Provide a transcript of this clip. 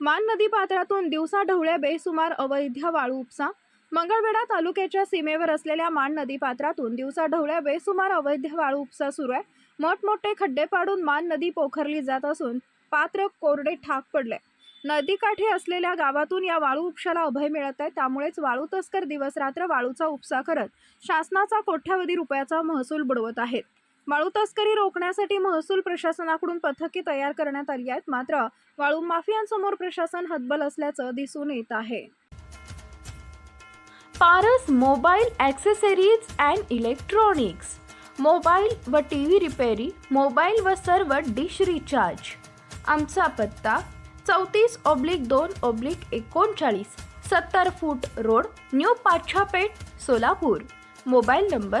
मान नदी पात्रातून दिवसा ढवळ्या बेसुमार अवैध वाळू उपसा. मंगळवेढा तालुक्याच्या सीमेवर असलेल्या मान नदी पात्रातून दिवसा ढवळ्या बेसुमार अवैध वाळू उपसा सुरू आहे. मोठमोठे खड्डे पाडून मान नदी पोखरली जात असून पात्र कोरडे ठाक पडले. नदीकाठी असलेल्या गावातून या वाळू उपशाला अभय मिळत आहे. त्यामुळेच वाळू तस्कर दिवस रात्र वाळूचा उपसा करत शासनाचा कोट्यावधी रुपयाचा महसूल बुडवत आहेत. वाळू तस्करी रोखण्यासाठी महसूल प्रशासनाकडून पथके तयार करण्यात आली आहेत. मात्र वाळू माफियांसमोर प्रशासन हतबल असल्याचं दिसून येत आहे. Paras mobile accessories and electronics. Mobile व टी व्ही रिपेरी मोबाईल व सर्व डिश रिचार्ज. आमचा पत्ता चौतीस ऑब्लिक दोन ऑब्लिक एकोणचाळीस सत्तर foot road new Pachhapeth Solapur. Mobile number